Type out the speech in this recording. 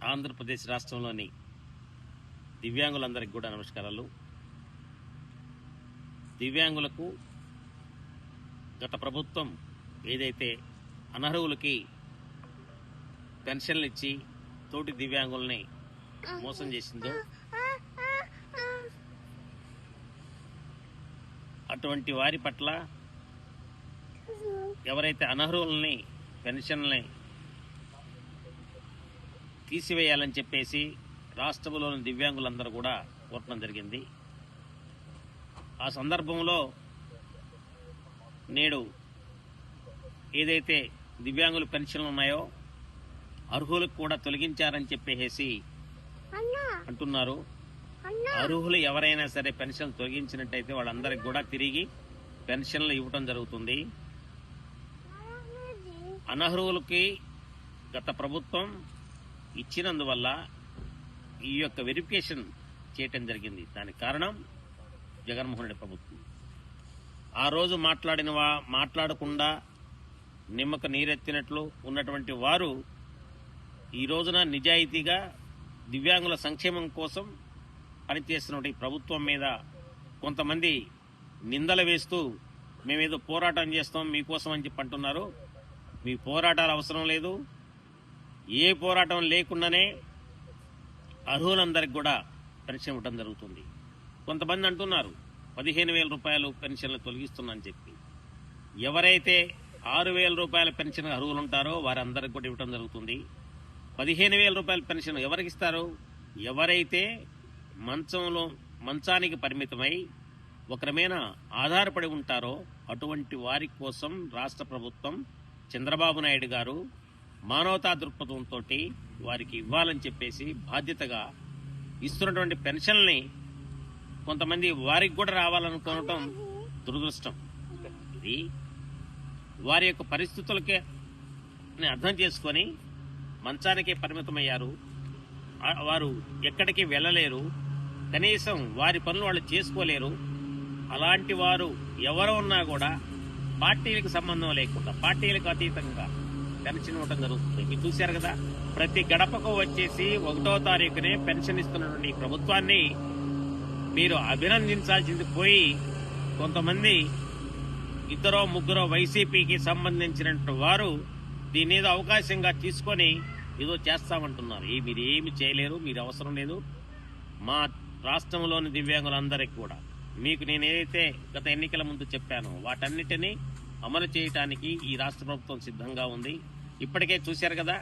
ఆంధ్రప్రదేశ్ రాష్ట్రంలోని దివ్యాంగులందరికీ కూడా నమస్కారాలు. దివ్యాంగులకు గత ప్రభుత్వం ఏదైతే అనర్హులకి పెన్షన్లు ఇచ్చి తోటి దివ్యాంగుల్ని మోసం చేసిందో అటువంటి వారి పట్ల ఎవరైతే అనర్హుల్ని పెన్షన్ని తీసివేయాలని చెప్పేసి రాష్ట్రంలోని దివ్యాంగులందరూ కూడా కోరటం జరిగింది. ఆ సందర్భంలో నేడు ఏదైతే దివ్యాంగుల పెన్షన్లు ఉన్నాయో అర్హులకు కూడా తొలగించారని చెప్పేసి అంటున్నారు. అర్హులు ఎవరైనా సరే పెన్షన్ తొలగించినట్టయితే వాళ్ళందరికి కూడా తిరిగి పెన్షన్లు ఇవ్వటం జరుగుతుంది. అనర్హులకి గత ప్రభుత్వం ఇచ్చినందువల్ల ఈ యొక్క వెరిఫికేషన్ చేయటం జరిగింది. దానికి కారణం జగన్మోహన్ రెడ్డి ప్రభుత్వం. ఆ రోజు మాట్లాడిన వా మాట్లాడకుండా నిమ్మక నీరెత్తినట్లు ఉన్నటువంటి వారు ఈ రోజున నిజాయితీగా దివ్యాంగుల సంక్షేమం కోసం పనిచేస్తున్నటువంటి ప్రభుత్వం మీద కొంతమంది నిందలు వేస్తూ మేమేదో పోరాటం చేస్తాం మీకోసం అని చెప్పి అంటున్నారు. మీ పోరాటాలు అవసరం లేదు. ఏ పోరాటం లేకుండానే అర్హులందరికి కూడా పెన్షన్ ఇవ్వడం జరుగుతుంది. కొంతమంది అంటున్నారు పదిహేను వేల రూపాయలు పెన్షన్లు తొలగిస్తున్నానని చెప్పి. ఎవరైతే ఆరు వేల రూపాయల పెన్షన్ అర్హులు ఉంటారో వారందరికి కూడా ఇవ్వడం జరుగుతుంది. పదిహేను వేల రూపాయల పెన్షన్ ఎవరికి ఇస్తారు? ఎవరైతే మంచంలో మంచానికి పరిమితమై ఒకరమైన ఆధారపడి ఉంటారో అటువంటి వారి కోసం రాష్ట్ర ప్రభుత్వం చంద్రబాబు నాయుడు గారు మానవతా దృక్పథంతో వారికి ఇవ్వాలని చెప్పేసి బాధ్యతగా ఇస్తున్నటువంటి పెన్షన్ని కొంతమంది వారికి కూడా రావాలనుకోవటం దురదృష్టం. ఇది వారి యొక్క పరిస్థితులకే అర్థం చేసుకొని మంచానికే పరిమితమయ్యారు. వారు ఎక్కడికి వెళ్ళలేరు. కనీసం వారి పనులు వాళ్ళు చేసుకోలేరు. అలాంటి వారు ఎవరు ఉన్నా కూడా పార్టీలకు సంబంధం లేకుండా పార్టీలకు అతీతంగా పెన్షన్ ఇవ్వడం జరుగుతుంది. మీరు చూశారు కదా ప్రతి గడపకు వచ్చేసి ఒకటో తారీఖునే పెన్షన్ ఇస్తున్నటువంటి ఈ ప్రభుత్వాన్ని మీరు అభినందించాల్సింది పోయి కొంతమంది ఇద్దరో ముగ్గురో వైసీపీకి సంబంధించినటువంటి వారు దీని ఏదో అవకాశంగా తీసుకొని ఏదో చేస్తామంటున్నారు. ఏ మీరు ఏమి చేయలేరు మీరు అవసరం లేదు. మా రాష్ట్రంలోని దివ్యాంగులందరికీ కూడా మీకు నేను ఏదైతే గత ఎన్నికల ముందు చెప్పానో వాటన్నిటినీ అమలు చేయటానికి ఈ రాష్ట్ర ప్రభుత్వం సిద్ధంగా ఉంది. ఇప్పటికే చూశారు కదా